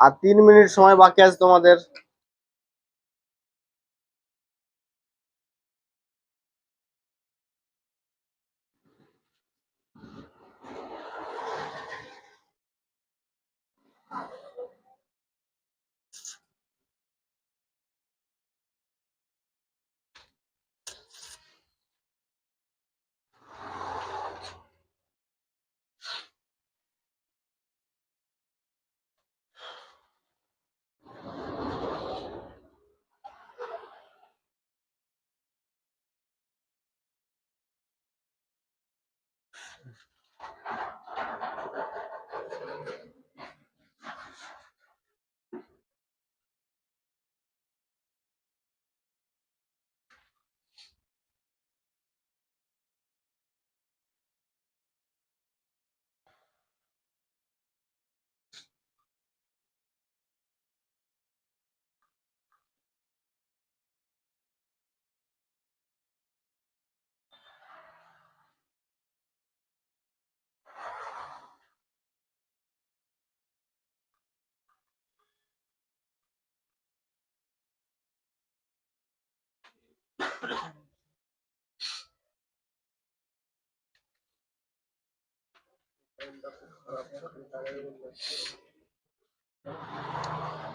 আর তিন মিনিট সময় বাকি আছে তোমাদের।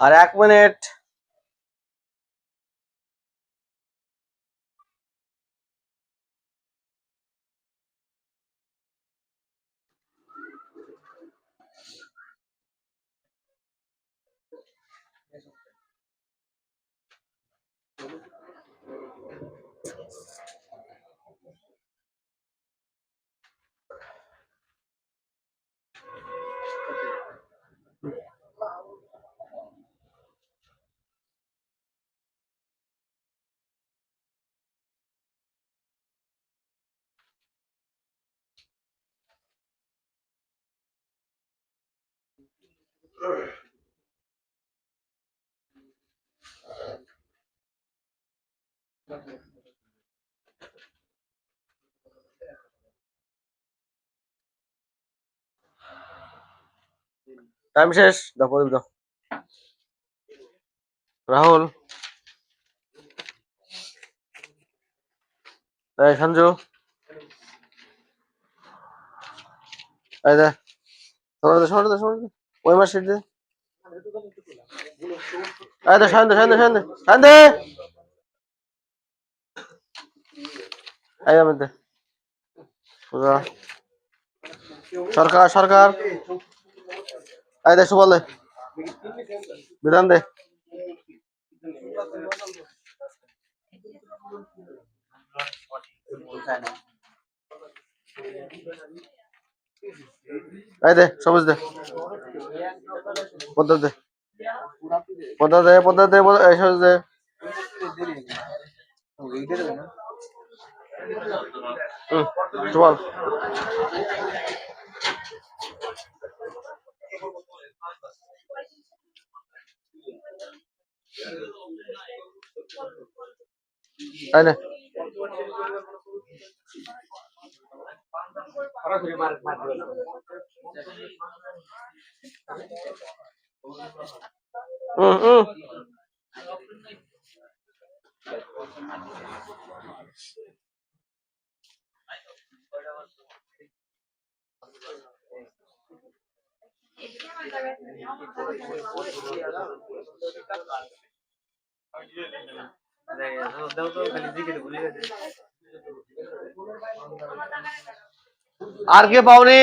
আর এক মিনিট। টাইম শেষ? দাও প্রদীপ রাহুল। এই সঞ্জু। এই দে। সরে দে। ওই মাস সিট দে এই দে শান্ত শান্ত শান্ত শান্ত এই আমি দে সোজা। সরকার সরকার এই দে সুবল দে বিধান দে এই দে সবুজ দে পদ্মা দে পদ্মা দে পদ্মা দে পদ্মা- এই সবুজ দে হুম সুবল এই নে আর কে পাওনি?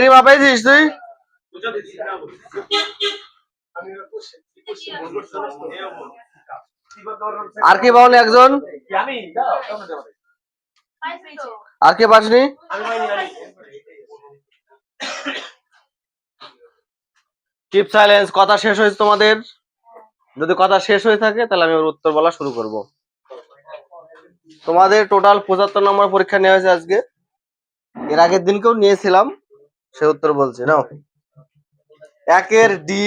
রিমা পেয়েছিস তুই? আর কে পাওনি একজন? আর কে পাসনি? চিপ সাইলেন্স কথা শেষ হয়েছে তোমাদের। যদি কথা শেষ হয়ে থাকে, তাহলে আমি ওর উত্তর বলা শুরু করব। তোমাদের টোটাল পঁচাত্তর নম্বর পরীক্ষা নেওয়া হয়েছে আজকে। এর আগের দিনকেও নিয়েছিলাম, সে উত্তর বলছে, নাও। একের ডি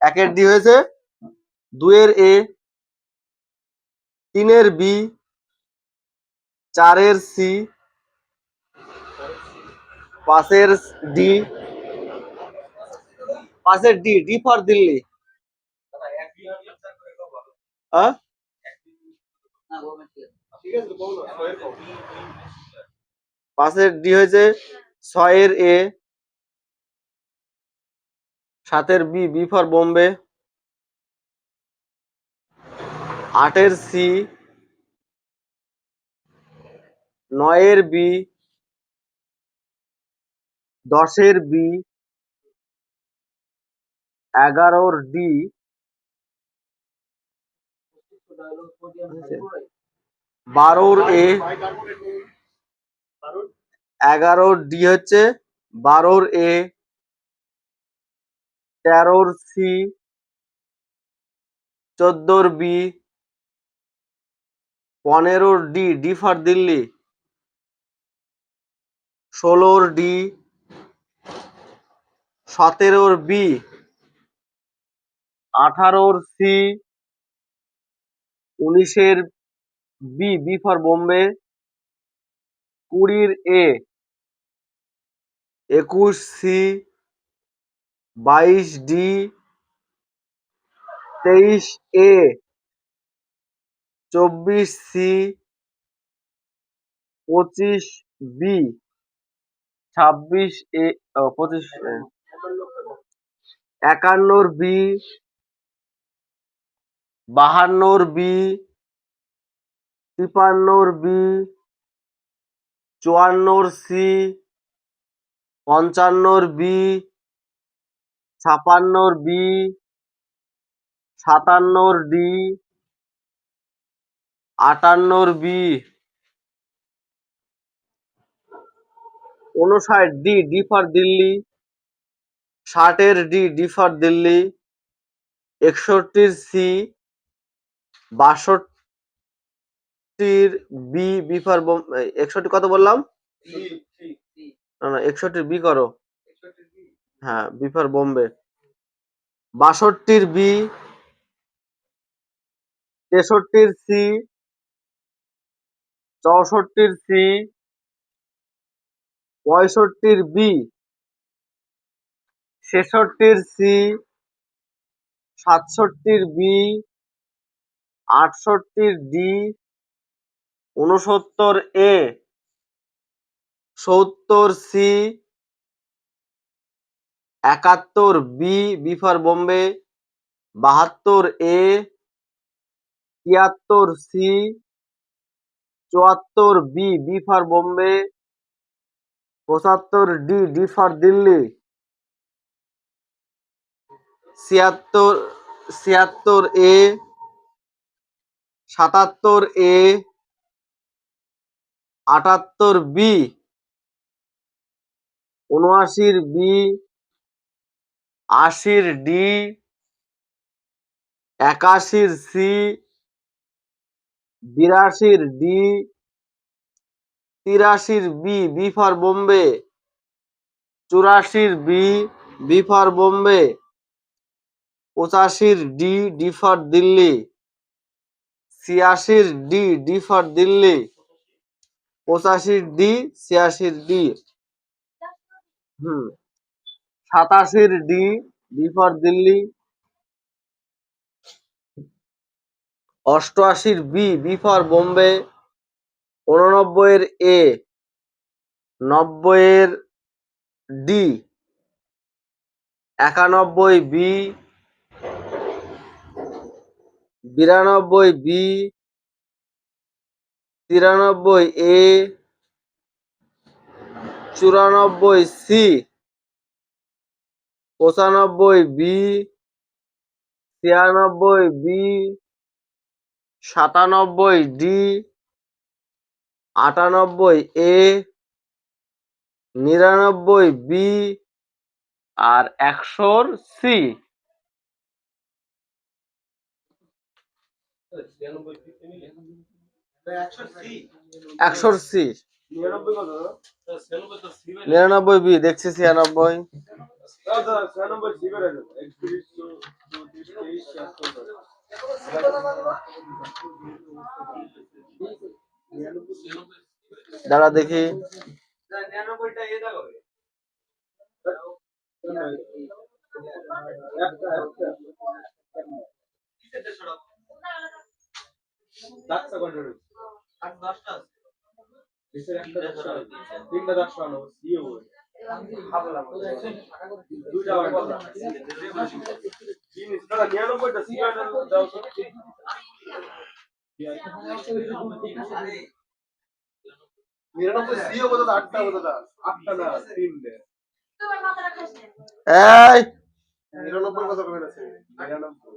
একের ডি হয়েছে, দুইয়ের এ, তিনের বি, চারের সি পাশের ডি। পাশের ডি ডি ফর দিল্লি। হ্যাঁ? পাশের ডি হয়েছে ছয়ের এ সাতের বি বি ফর বোম্বে আটের সি নয়ের বি দশের বি এগারোর ডি বারোর এ এগারোর ডি হচ্ছে বারোর এ তেরোর সি চোদ্দোর বি পনেরোর ডি ডি ফর দিল্লি ষোলোর ডি সতেরোর বি আঠারোর সি উনিশের বি বি ফর বোম্বে, কুড়ির এ, একুশ সি, বাইশ ডি, তেইশ এ, চব্বিশ সি, পঁচিশ বি, ছাব্বিশ এ পঁচিশ একান্নর বি বাহান্নর বি তিপান্নর বি, চুয়ান্নর সি, পঞ্চান্নর বি, ছাপান্নর বি, সাতান্নর ডি, আটান্নর বি। উনষাট ডি ডি ফর দিল্লি। ষাটের ডি ডি ফর দিল্লি। একষট্টির সি বাষট্টির বি বি ফর একষট্টি কত বললাম? না না একষট্টির বি করো। হ্যাঁ বি ফর বোম্বে। বাষট্টির বি তেষট্টির সি চৌষট্টির সি পঁয়ষট্টির বি ছেষট্টির সি সাতষট্টির বি আটষট্টির ডি উনসত্তর এ, সত্তর সি, একাত্তর বি বি ফর বোম্বে, বাহাত্তর এ, তিয়াত্তর সি, চুয়াত্তর বি বি ফর বোম্বে, পঁচাত্তর ডি ডি ফর দিল্লি, ছিয়াত্তর ছিয়াত্তর এ সাতাত্তর এ, আটাত্তর বি, উনআশির বি, আশির ডি, একাশির সি, বিরাশির ডি, তিরাশির বি বি ফর বোম্বে, চুরাশির বি বি ফর বোম্বে, পঁচাশির ডি ডি ফর দিল্লি। ছিয়াশির ডি ডি ফর দিল্লি। পঁচাশির ডি, ছিয়াশির ডি। হুম। সাতাশির ডি ডি ফর দিল্লি। অষ্টআশির বি বি ফর বোম্বে। উননব্বইয়ের এ, নব্বইয়ের ডি। একানব্বই বি বিরানব্বই বি, তিরানব্বই এ, চুরানব্বই সি, পঁচানব্বই বি, ছিয়ানব্বই বি, সাতানব্বই ডি, আটানব্বই এ, নিরানব্বই বি আর একশোর সি। সি। নিরানব্বই বি দেখছি ছিয়ানব্বই। দাঁড়া দেখি। কয়টা রয়েছে? একটা। তিনটা সরানো। দুইটা। তিন সিগারেট দাও তো। নিরানব্বই সিও বোঝা যায়, আটটা বোঝা আটটা না, তিনটে। এই নিরানব্বই কথা কবে না সে? নিরানব্বই।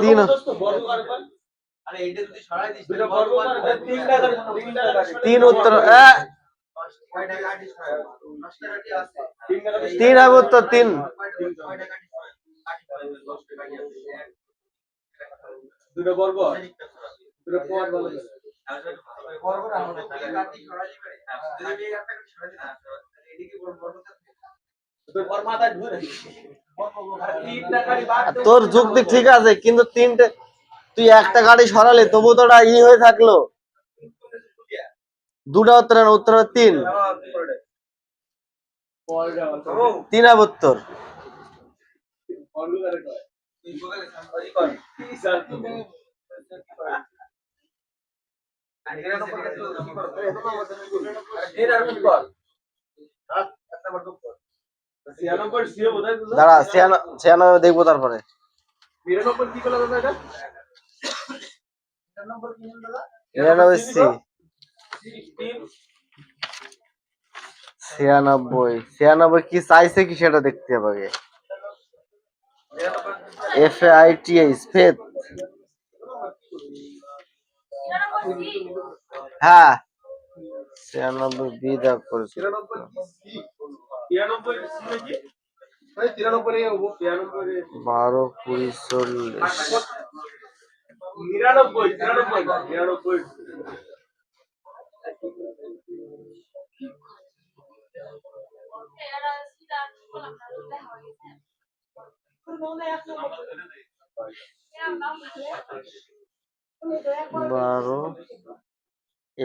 তিন। বর্গ বর্গ উত্তর তিন হবে উত্তর তিন। দুটো বর্গ? দুটো পদ বলা যায়। দুটো তোর যুক্তি ঠিক আছে কিন্তু তিনটে তুই একটা গাড়ি সরালে তবু তো ওটা ই হয়ে থাকল। দুটা উত্তর উত্তর তিন। তিন উত্তর। বর্গ দাঁড়া ছিয়ানব্বই দেখব তারপরে। নিরানব্বই সি। ছিয়ানব্বই। ছিয়ানব্বই কি চাইছে কি সেটা দেখতে হবে আগে। F I T H faith হ্যাঁ। ছিয়ানব্বই বি দাগ করেছে। বারো কুড়ি চল্লিশ। নিরানব্বই তিরানব্বই। না, নিরানব্বই বারো এ।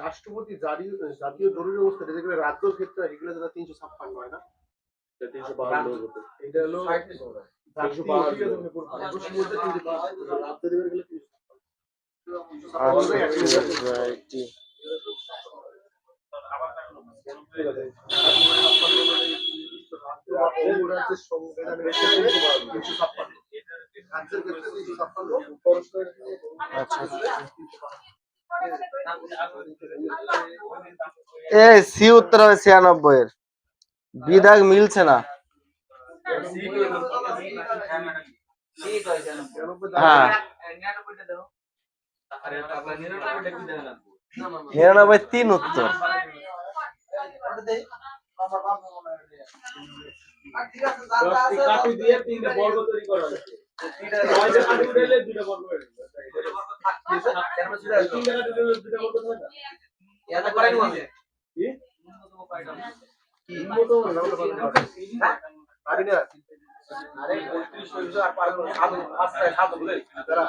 রাষ্ট্রপতি জাতীয় জাতীয় জরুরি অবস্থা এটা যেগুলো রাজ্য ক্ষেত্রে এগুলো যেটা তিনশো ছাপ্পান্ন হয় না? তিনশো বাহান্ন এটা হলো তিনশো বাহান্ন। রাজ্য দেবের গেলে তিনশো এ সি উত্তর ছিয়ানব্বই এর। বিদাগ মিলছে না। হ্যাঁ। নিরানব্বই তিন উত্তর। কাঠি দিয়ে তিনটা বর্গ তৈরি করা হয়েছে ছয়টা কাঠি উঠাইলে দুটা বর্গ তিনটা কাঠি উঠাইলে দুটা বর্গ হয় না? কি? উন্নত হবে না, উন্নত হবে না। পারি না। দাঁড়া।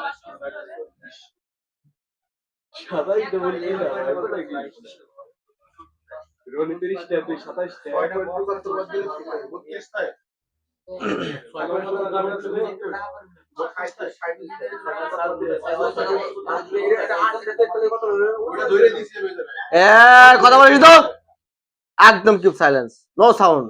সাদাই তো বলি, এই না, এত নাকি? রনি তিরিশটা তুই সাতাশটা। হয়ে কথা বলিস তো? একদম কিপ সাইলেন্স নো সাউন্ড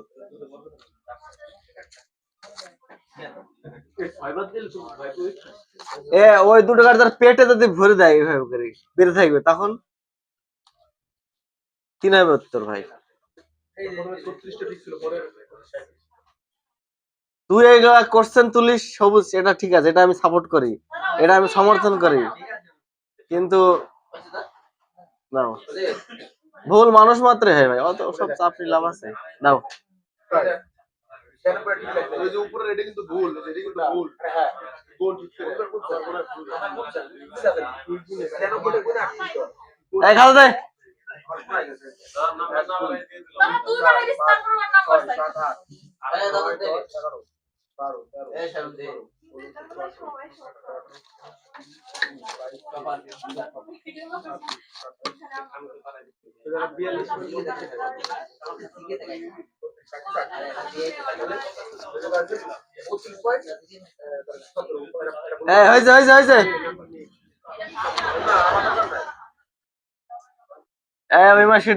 এ ওই দুটো গাড়ি তার পেটে যদি ভরে দেয় এইভাবে করে বেড়ে থাকবে তখন কি নেবে উত্তর ভাই? তুই এইগুলা কোশ্চেন তুলিস সবুজ এটা ঠিক আছে এটা আমি সাপোর্ট করি এটা আমি সমর্থন করি। কিন্তু নাও। ভুল মানুষ মাত্র হয় ভাই অত সব চাপ লাভ আছে। নাও। খাওয়া দেয় মানে হয়েছে হয়েছে হয়েছে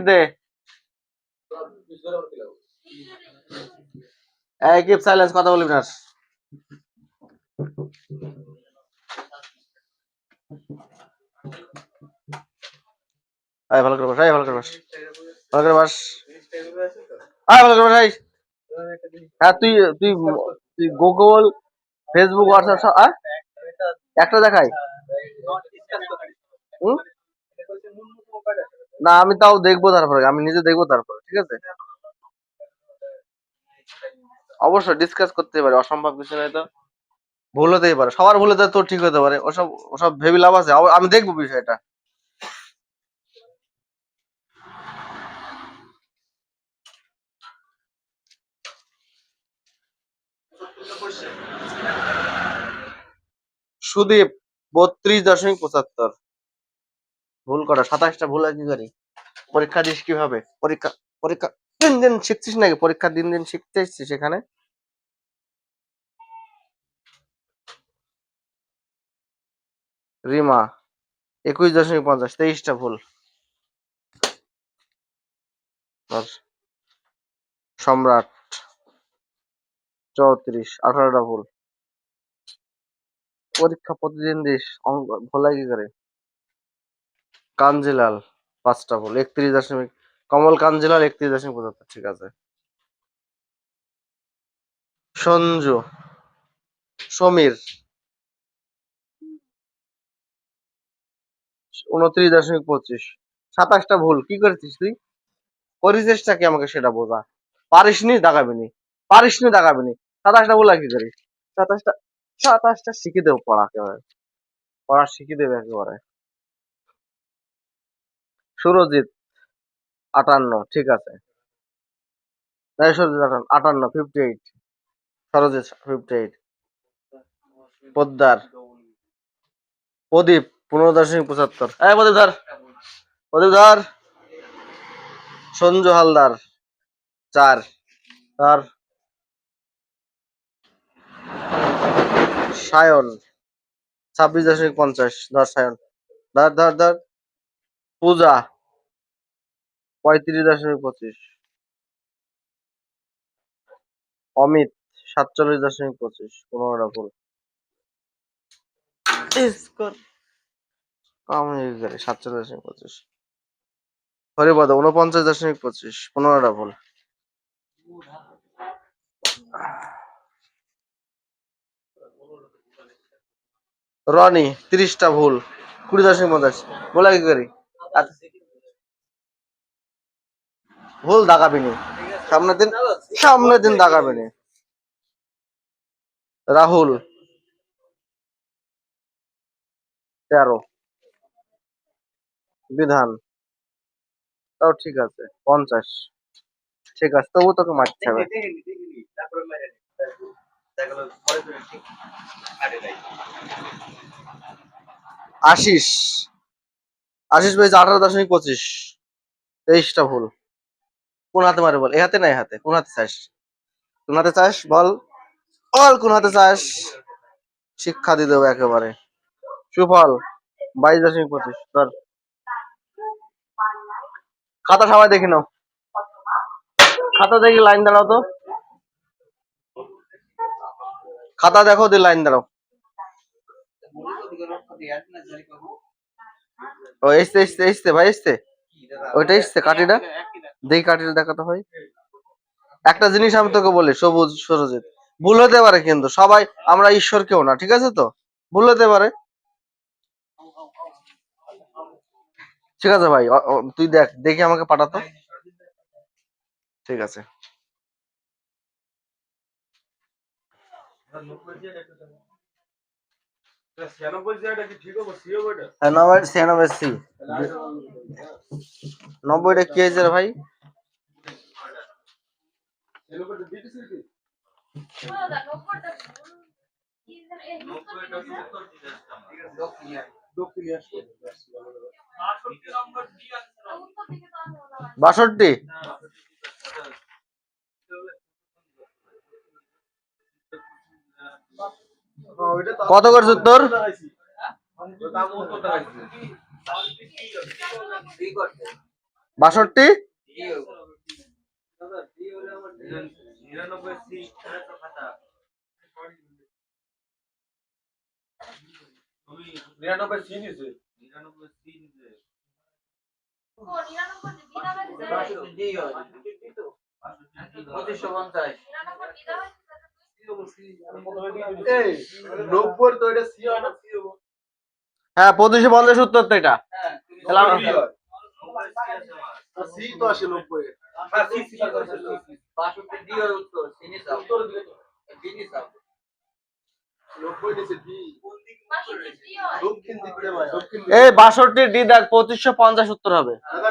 দে। কিপ সাইলেন্স কথা বলবি না। ভালো করে ভালো করে ভালো করে ভালো করে হ্যাঁ তুই তুই তুই গুগল ফেসবুক হোয়াটসঅ্যাপ আহ? একটা দেখাই। হুম? না, আমি তাও দেখব তারপরে, আমি নিজে দেখব তারপরে, ঠিক আছে? অবশ্যই ডিসকাস করতে পারে, অসম্ভব কিছু নাই তো। ভুল হতেই পারে, সবার ভুল হতে তোর ঠিক হতে পারে, ওসব ওসব ভেবে লাভ আছে আমি দেখব বিষয়টা। সুদীপ, বত্রিশ দশমিক পঁচাত্তর। ভুল করা, সাতাশটা ভুল হয় কি করি? পরীক্ষা দিস কীভাবে? পরীক্ষা পরীক্ষা, দিন দিন শিখছিস নাকি? পরীক্ষা দিন দিন শিখতে এসছিস সেখানে রিমা, একুশ দশমিক পঞ্চাশ, তেইশটা ভুল। সম্রাট, চৌত্রিশ, আঠারোটা ভুল। পরীক্ষা প্রতিদিন দিস, অঙ্ক ভোলাই কি করে? কাঞ্জিলাল, পাঁচটা ভুল একত্রিশ দশমিক, কমল কাঞ্জিলাল, একত্রিশ দশমিক পঁচাত্তর, ঠিক আছে। সঞ্জু, সমীর, উনত্রিশ দশমিক পঁচিশ। সাতাশটা ভুল, কি করেছিস তুই? করেছিসটা কি আমাকে সেটা বোঝা। পারিস পারিসনি, দাগাবিনি। পারিসনি, দাগাবিনি। সাতাশটা ভুল কি করিস? সাতাশটা সাতাশটা শিখে দেবো পড়া একেবারে পড়া শিখে দেবে একেবারে। সুরজিৎ আটান্ন, ঠিক আছে। সুরজিৎ আটান্ন আটান্ন fifty eight Sarajit fifty eight Poddar. Pradeep পনেরো দশমিক পঁচাত্তর। এই প্রদীপ ধর। প্রদীপ ধর। সঞ্জু হালদার, চার। ধর। সায়ন, ছাব্বিশ দশমিক পঞ্চাশ। ধর সায়ন। ধর ধর ধর। পূজা। পঁয়ত্রিশ দশমিক পঁচিশ। অমিত সাতচল্লিশ দশমিক পঁচিশ পনেরোটা ভুল আমি সাতচল্লিশ দশমিক পঁচিশ। হরিপদ উনপঞ্চাশ দশমিক পঁচিশ পনেরোটা ভুল রনি তিরিশটা ভুল কুড়ি দশমিক পঞ্চাশ। বলে কি করি? আচ্ছা। ভুল দাগাবিনি সামনের দিন সামনের দিন দাগাবিনি রাহুল। তেরো। বিধান। তাও ঠিক আছে, পঞ্চাশ। ঠিক আছে, তবু তোকে মারতে হবে। আশিস। আশিস পেয়েছে আঠারো দশমিক পঁচিশ। তেইশটা ভুল। কোন হাতে মারে বল? এ হাতে না এ হাতে? কোন হাতে চাস? কোন হাতে চাস? বল। বল, কোন হাতে চাস? শিক্ষা দিয়ে দেবো একেবারে। সুফল বাইশ দশমিক পঁচিশ। ধর। খাতা সবাই দেখে নাও। খাতা দেখি লাইন দাঁড়াও তো। খাতা দেখো, দিয়ে লাইন দাঁড়াও। ও, এসছে এসছে এসছে, ভাই, এসছে। ওইটা এসছে, কাঠিটা? দেখি কাঠিটা দেখাতে হয়। একটা জিনিস আমি তোকে বলি সবুজ সরজিৎ ভুল হতে পারে কিন্তু সবাই আমরা ঈশ্বর কেউ না ঠিক আছে তো? ভুল হতে পারে। ঠিক আছে ভাই তুই দেখ দেখি আমাকে পাঠাতো। ঠিক আছে। হ্যাঁ, নব্বইটা কি হয়েছে ভাই ছিয়ানব্বইটা দিতেছি কি দাদা নব্বইটা কি যেন এই দক্ষিণে আসবে উত্তর দিকে তো আমি বলা হয়। বাষট্টি? কত করছে লাগাইছি। বাষট্টি? নিরানব্বই সি নিরানব্বই। নিরানব্বই সি হয় হ্যাঁ পঁচিশে পঞ্চাশ উত্তর তো এটা হয়। সি তো আসে নব্বই হ্যাঁ নিচে ডি বাষট্টি কি হয়? দক্ষিণ দিক দিয়ে ভাই এই বাষট্টি ডি দেখ পঁচিশশো পঞ্চাশ উত্তর হবে। দাদা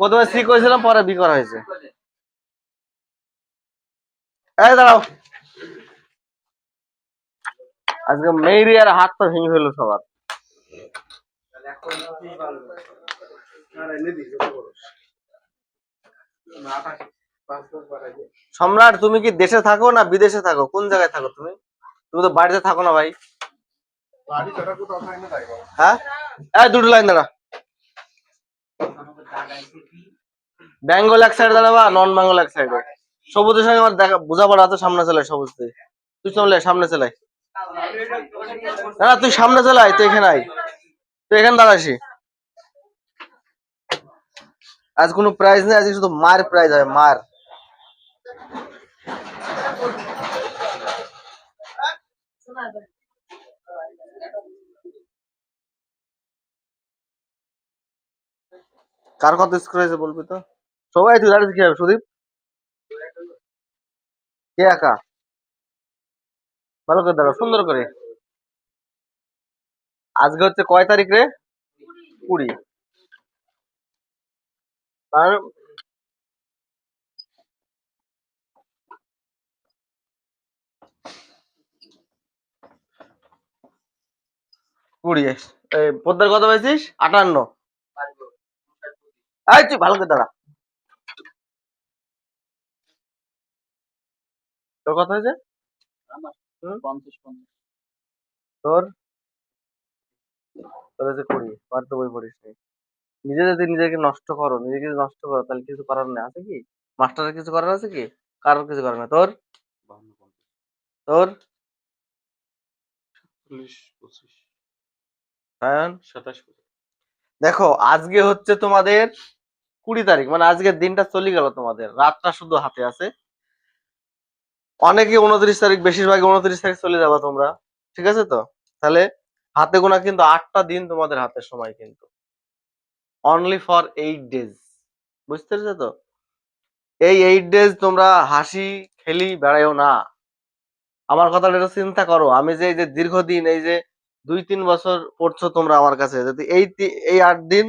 প্রথমে সি করেছিলাম পরে বি করা হয়েছে। এই দাঁড়াও। আজকে মেয়েরি আর হাত তো ভেঙে ফেলল সবার। সম্রাট তুমি কি দেশে থাকো না বিদেশে থাকো? কোন জায়গায় থাকো তুমি? তুমি তো বাড়িতে থাকো না ভাই। হ্যাঁ? দুটো লাইন দাঁড়া। বেঙ্গল এক সাইড দাঁড়াবা নন বেঙ্গল এক সাইড সবুজের সঙ্গে আমার দেখা বোঝাপড়া আছে, সামনে চলে সবুজ তুই চলে সামনে চালাই না তুই সামনে চালাই তুই এখানে আয়। তুই এখানে দাঁড়াসি আজ কোনো প্রাইজ নেই, আজকে শুধু মার প্রাইজ হয়, মার। কার কত স্কোর হয়েছে বলবি তো? সবাই তুই দাঁড়িয়ে কি হবে সুদীপ? কে একা? ভালো করে দাঁড়া, সুন্দর করে। আজকে হচ্ছে কয় তারিখ রে? কুড়ি। আর কুড়ি, এই পদ্মার কত পেয়েছিস আটান্ন। এই তুই ভালো করে দাঁড়া। তোর কত হয়েছে? তোর? তোর হচ্ছে কুড়ি আর তো বই পড়িস নি। নিজে যদি নিজেকে নষ্ট করো নিজেকে যদি নষ্ট করো তাহলে কিছু করার নেই আছে কি? মাস্টারের কিছু করার আছে কি? কারোর কিছু করার নেই। তোর? তোর? সাতাশ দেখো আজকে হচ্ছে তোমাদের কুড়ি তারিখ মানে আজকের দিনটা চলে গেল তোমাদের। রাতটা শুধু হাতে আছে। অনেকে উনত্রিশ তারিখ বেশিরভাগ উনত্রিশ তারিখ চলে যাবা তোমরা। ঠিক আছে তো? তাহলে হাতে গোনা কিন্তু আটটা দিন তোমাদের হাতে সময় কিন্তু। অনলি ফর এইট ডেজ বুঝতে পেরেছ তো? এই এইট ডেজ তোমরা হাসি খেলি বেড়াইও না। আমার কথাটা একটু চিন্তা করো। আমি যে এই যে দীর্ঘদিন, এই যে দুই তিন বছর পড়ছো তোমরা আমার কাছে, যদি এই এই আট দিন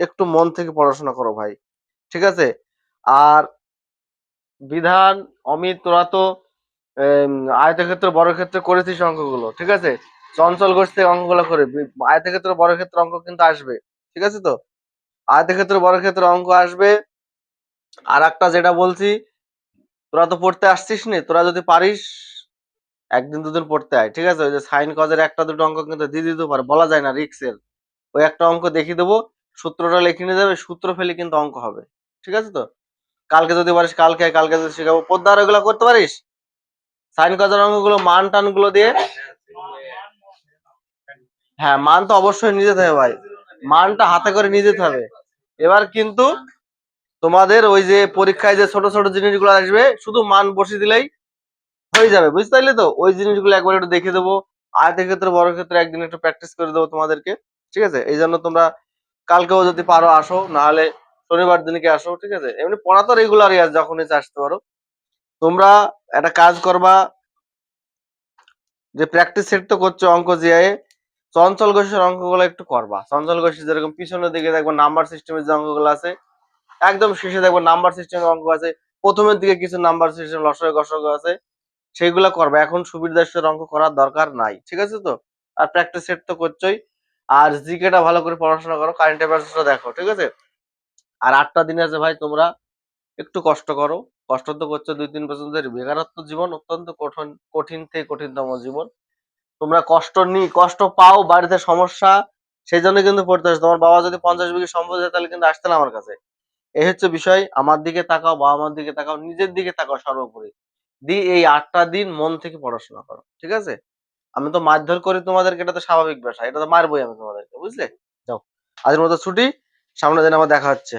একটু মন থেকে পড়াশোনা করো ভাই, ঠিক আছে? আর বিধান, অমিত, তোরা তো আয়তক্ষেত্র বড় ক্ষেত্রে করেছিস অঙ্কগুলো, ঠিক আছে? চঞ্চল গোষ্ঠী অঙ্কগুলো করে আয়তক্ষেত্র বড় ক্ষেত্রে অঙ্ক কিন্তু আসবে, ঠিক আছে তো? আয়তক্ষেত্র বড় ক্ষেত্রে অঙ্ক আসবে, আর একটা যেটা বলছি, তোরা তো পড়তে আসছিস নি, তোরা যদি পারিস, একদিন দুদিন পড়তে আয়, ঠিক আছে? ওই যে সাইন কজের একটা দুটো অঙ্ক কিন্তু দিয়ে দিতে পারে, বলা যায় না, রিক্সের, ওই একটা অঙ্ক দেখিয়ে দেবো সূত্রটা লিখে নিয়ে যাবে, সূত্র ফেলে কিন্তু অঙ্ক হবে। ঠিক আছে তো? কালকে যদি পারিস, কালকে কালকে যদি শেখাবো। পদ্মার ওগুলো করতে পারিস? সাইন কজের অঙ্কগুলো, মান টানগুলো দিয়ে? হ্যাঁ মান তো অবশ্যই নিয়ে যেতে হবে ভাই। মানটা হাতে করে নিয়ে যেতে হবে। এবার কিন্তু তোমাদের ওই যে পরীক্ষায় যে ছোট ছোট জিনিসগুলো আসবে, শুধু মান বসিয়ে দিলেই হয়ে যাবে। বুঝতে পারলে তো? ওই জিনিসগুলো একবার একটু দেখে দেবো। আয়তের ক্ষেত্রে বড় ক্ষেত্রে একদিন একটু প্র্যাকটিস করে দেবো তোমাদেরকে। ঠিক আছে? এই জন্য তোমরা কালকেও যদি পারো আসো, নাহলে শনিবার দিনকে আসো, ঠিক আছে? এমনি পড়া তো রেগুলারই আছে যখন ইচ্ছা আসতে পারো। তোমরা একটা কাজ করবা, যে প্র্যাকটিস সেট তো করছ অঙ্ক জিআই চঞ্চল ঘোষের অঙ্কগুলো একটু করবা। চঞ্চল ঘোষের যেরকম পিছনের দিকে দেখব নাম্বার সিস্টেমের যে অঙ্কগুলো আছে, একদম শেষে দেখব নাম্বার সিস্টেমের অঙ্ক আছে, প্রথমের দিকে কিছু নাম্বার সিস্টেম লসক গসক আছে সেইগুলো করবা। এখন সুবিধার অঙ্ক করার দরকার নাই, ঠিক আছে তো? আর প্র্যাকটিস সেট তো করছোই। আর জিকেটা ভালো করে পড়াশোনা করো কারেন্ট অ্যাফেয়ার্সটা দেখো, ঠিক আছে? আর আটটা দিন আছে ভাই, তোমরা একটু কষ্ট করো। কষ্ট তো করছ, দুই তিন বছর বেকারত্ব জীবন অত্যন্ত কঠিন কঠিন থেকে কঠিনতম জীবন। তোমরা কষ্ট নি, কষ্ট পাও, বাড়িতে সমস্যা সেই জন্য কিন্তু পড়তে আসো তোমার বাবা যদি পঞ্চাশ বিঘি সম্পদ হয় তাহলে কিন্তু আসতে না আমার কাছে। এই হচ্ছে বিষয়। আমার দিকে তাকাও, বাবা মার দিকে তাকাও, নিজের দিকে তাকাও সর্বোপরি। দি এই আটটা দিন মন থেকে পড়াশোনা করো, ঠিক আছে? আমি তো মারধর করি তোমাদেরকে, এটা তো স্বাভাবিক ব্যাপার, এটা তো মারবোই আমি তোমাদেরকে, বুঝলে? যাও। আজকের মতো ছুটি, সামনের দিন আমার দেখা হচ্ছে।